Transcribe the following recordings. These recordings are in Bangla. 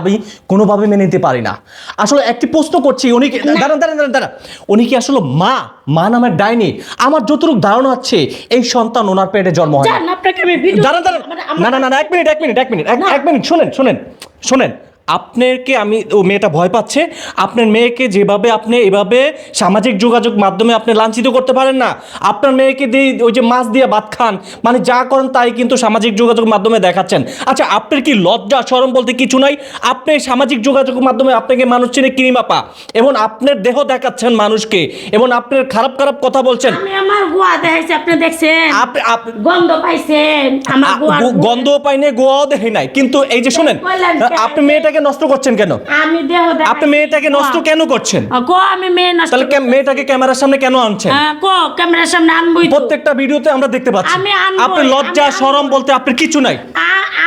আমি কোনোভাবে মেনে নিতে পারি না। আসলে একটি প্রশ্ন করছি উনি কি দাঁড়ান দাঁড়ান দাঁড়ান দাঁড়ান। উনি কি আসলে মা? মা নামের ডাইনি? আমার যতটুকু ধারণা আছে এই সন্তান ওনার পেটে জন্ম হয় না। জান আপনাকে আমি ভিডিও দাঁড়ান দাঁড়ান। মানে না না না না, এক মিনিট এক মিনিট এক মিনিট এক এক মিনিট শোনেন শোনেন শোনেন। আপনাকে আমি ও মেয়েটা ভয় পাচ্ছে আপনার মেয়েকে যেভাবে আপনি এভাবে সামাজিক যোগাযোগ মাধ্যমে আপনি লাঞ্ছিত করতে পারেন না। আপনার মেয়েকে দিয়ে ওই যে মাছ দিয়ে ভাত খান মানে যা করেন তাই কিন্তু সামাজিক যোগাযোগ মাধ্যমে দেখাচ্ছেন। আচ্ছা আপনার কি লজ্জা শরম বলতে কিছু নাই? আপনি সামাজিক যোগাযোগ মাধ্যমে আপনাকে মানুষ চিনে কিনিমাপা। এবং আপনার দেহ দেখাচ্ছেন মানুষকে এবং আপনার খারাপ খারাপ কথা বলছেন। আমি আমার গোয়া দেখাইছি আপনি দেখছেন? আপনি গন্ধ পাইছেন আমার গন্ধ পাইনে গোয়াও দেখি নাই। কিন্তু এই যে শুনেন আপনি কেন? আপনি মেয়েটাকে নষ্ট করছেন কেন? আমি দেহ। আপনি মেয়েটাকে নষ্ট কেন করছেন? গো আমি মেয়ে নষ্ট তাহলে কে- মেয়েটাকে ক্যামেরার সামনে কেন আনছেন? হ্যাঁ, গো ক্যামেরার সামনে আনবই প্রত্যেকটা ভিডিওতে আমরা দেখতে পাচ্ছি। আমি আনব, আপনি লজ্জা শরম বলতে আপনার কিছু নাই।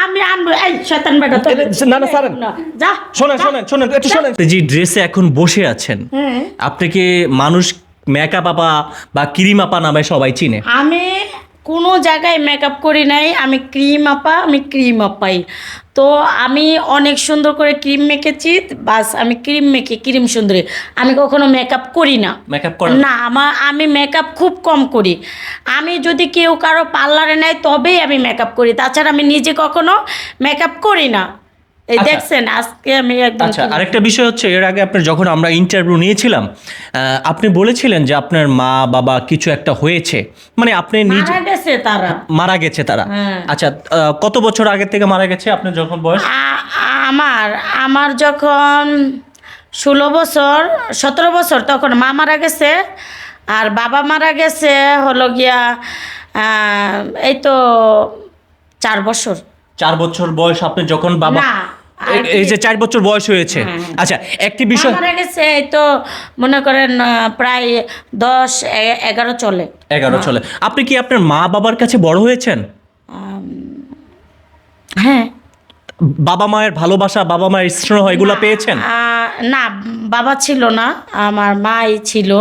আমি আনব। এই শয়তান বেটা না, না, ছাড়েন। যা শোনেন শোনেন শোনেন একটু শোনেন। যে ড্রেসে এখন বসে আছেন। হ্যাঁ। আপনি কি মানুষ মেকআপ আপা বা ক্রিম আপা নামে সবাই চিনে? আমি কোনো জায়গায় মেকআপ করি নাই আমি ক্রিম আপা আমি ক্রিম আপাই। তো আমি অনেক সুন্দর করে ক্রিম মেখেছি বাস আমি ক্রিম মেখে ক্রিম সুন্দরী। আমি কখনো মেকআপ করি না। মেকআপ করি না আমার আমি মেকআপ খুব কম করি। আমি যদি কেউ কারও পার্লারে নেয় তবেই আমি মেকআপ করি। তাছাড়া আমি নিজে কখনো মেকআপ করি না। এই আচ্ছা। দেখছেন আজকে আমি একদম আচ্ছা আরেকটা বিষয় হচ্ছে এর আগে আপনার যখন আমরা ইন্টারভিউ নিয়েছিলাম আপনি বলেছিলেন যে আপনার মা বাবা কিছু একটা হয়েছে। মানে আপনি নিজে মারা গেছে তারা। মারা গেছে তারা। হ্যাঁ। আচ্ছা কত বছর আগে থেকে মারা গেছে আপনার যখন বয়স? আমার আমার যখন ষোলো বছর সতেরো বছর তখন মা মারা গেছে আর বাবা মারা গেছে হলো গিয়া এই তো চার বছর। চার বছর বয়স আপনি যখন বাবা এই- যে চার বছর বয়স হয়েছে। হ্যাঁ, হ্যাঁ। আচ্ছা একটি বিষয় মারা গেছে এই তো মনে করেন প্রায় দশ এগারো চলে। এগারো চলে। আপনি কি আপনার মা বাবার কাছে বড় হয়েছেন? হ্যাঁ। বাবা মায়ের ভালোবাসা বাবা মায়ের স্নেহ এগুলো পেয়েছেন? না বাবা ছিল না আমার মাই ছিল।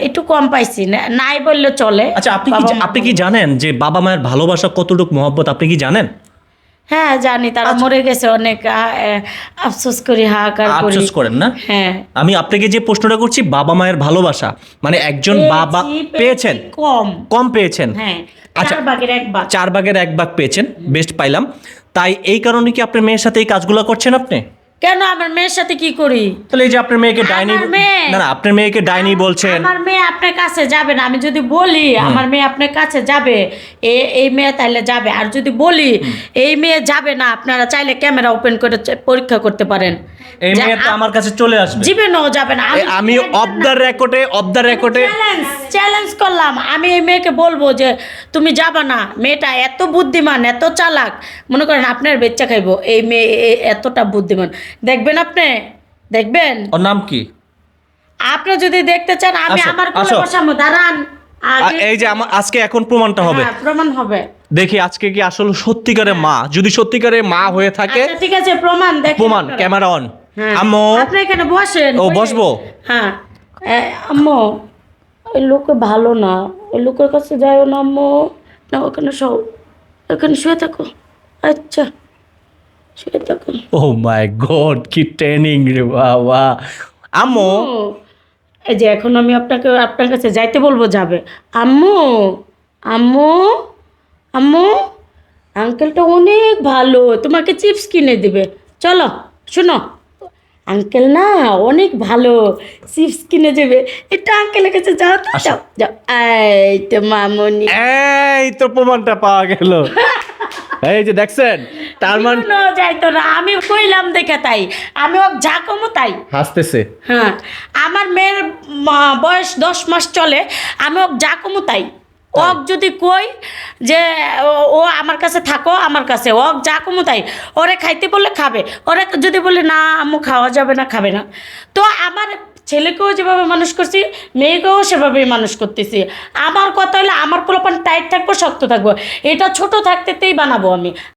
একটু কম পাইছি না- নাই বললে চলে। আচ্ছা আপনি কি আপনি কি জানেন যে বাবা মায়ের ভালোবাসা কতটুকু মহব্বত আপনি কি জানেন? হ্যাঁ জানি তারা আচ্ছা। মরে গেছে অনেক আফসোস করি হাহাকার করি। আফসোস করেন না? হ্যাঁ। আমি আপনাকে যে প্রশ্নটা করছি বাবা মায়ের ভালোবাসা মানে একজন বাবা পেয়েছেন? কম। কম পেয়েছেন? হ্যাঁ আচ্ছা। চার ভাগের এক ভাগ। চার ভাগের এক ভাগ পেয়েছেন বেস্ট পাইলাম। তাই এই কারণে কি আপনার মেয়ের সাথে এই কাজগুলো করছেন আপনি? কেন আমার মেয়ের সাথে কি করি? তাহলে এই যে আপনার মেয়েকে ডাইনি আমার মেয়ে? না না আপনার মেয়েকে ডাইনি বলছেন। আমার মেয়ে আপনার কাছে যাবে না। আমি যদি বলি আমার মেয়ে আপনার কাছে যাবে এ- এই মেয়ে তাহলে যাবে। আর যদি বলি এই মেয়ে যাবে না আপনারা চাইলে ক্যামেরা ওপেন করে চে- পরীক্ষা করতে পারেন। এই যে মেয়ে তো আমার কাছে চলে আসবে। জীবনেও যাবে না। এ, আমি অফ দ্য রেকর্ডে অফ দ্য রেকর্ডে চ্যালেঞ্জ চ্যালেঞ্জ করলাম। আমি এই মেয়েকে বলব যে তুমি যাবা না। মেয়েটা এত বুদ্ধিমান এত চালাক। মনে করেন আপনার বেচ্চা খাইবো। এই মেয়ে এ- এতটা বুদ্ধিমান। দেখবেন আপনি? দেখবেন? ওর নাম কি? আপনি যদি দেখতে চান আমি আসো, আমার কোলে আসো। দাঁড়ান। আ, আগে এই যে আমার আজকে এখন প্রমাণটা হবে। হ্যাঁ, প্রমাণ হবে। দেখি আজকে কি আসলে সত্যিকারের মা? যদি সত্যিকারের মা হয়ে থাকে আচ্ছা ঠিক আছে প্রমাণ দেখেন প্রমাণ আপনারা। Camera on. হ্যাঁ। আম্মু। আপনি এখানে বসেন। ও, বসে- বসবো? হ্যাঁ। এ, আম্মু ওই লোকে ভালো না। ওই লোকের কাছে যাইও না আম্মু। না ওখানে সব ওখানে শুয়ে থাকো। আচ্ছা। শুয়ে থাকো ও মাই গড কি ট্রেনিং রে বাবা। আম্মু। এই যে এখন আমি আপনাকে আপনার কাছে যাইতে বলব যাবে। আম্মু আম্মু আম্মু আঙ্কেলটা অনেক ভালো তোমাকে চিপস কিনে দিবে। চলো শোনো। আঙ্কেল না অনেক ভালো চিপস কিনে দেবে। এটা আঙ্কেলের কাছে যাও তো যাও যাও। এই তো মামনি। এই তো প্রমাণটা পাওয়া গেল। এই যে দেখছেন তার মানে যাইতো না আমি কইলাম দেখে তাই আমি ওক যা কমো তাই। হাসতেছে। হ্যাঁ আমার মেয়ের বয়স দশ মাস চলে আমি ওক যা কমু তাই। ওক যদি কই যে ও- ও আমার কাছে থাকো আমার কাছে ওক যা কমু তাই। ওরে খাইতে বললে খাবে ওরে যদি বলে না আম্মু খাওয়া যাবে না খাবে না। তো আমার ছেলেকেও যেভাবে মানুষ করছি, মেয়েকেও সেভাবেই মানুষ করতেছি। আমার কথা হলে আমার পোলাপান টাইট থাকব, শক্ত থাকব। এটা ছোট থাকতেতেই বানাবো আমি।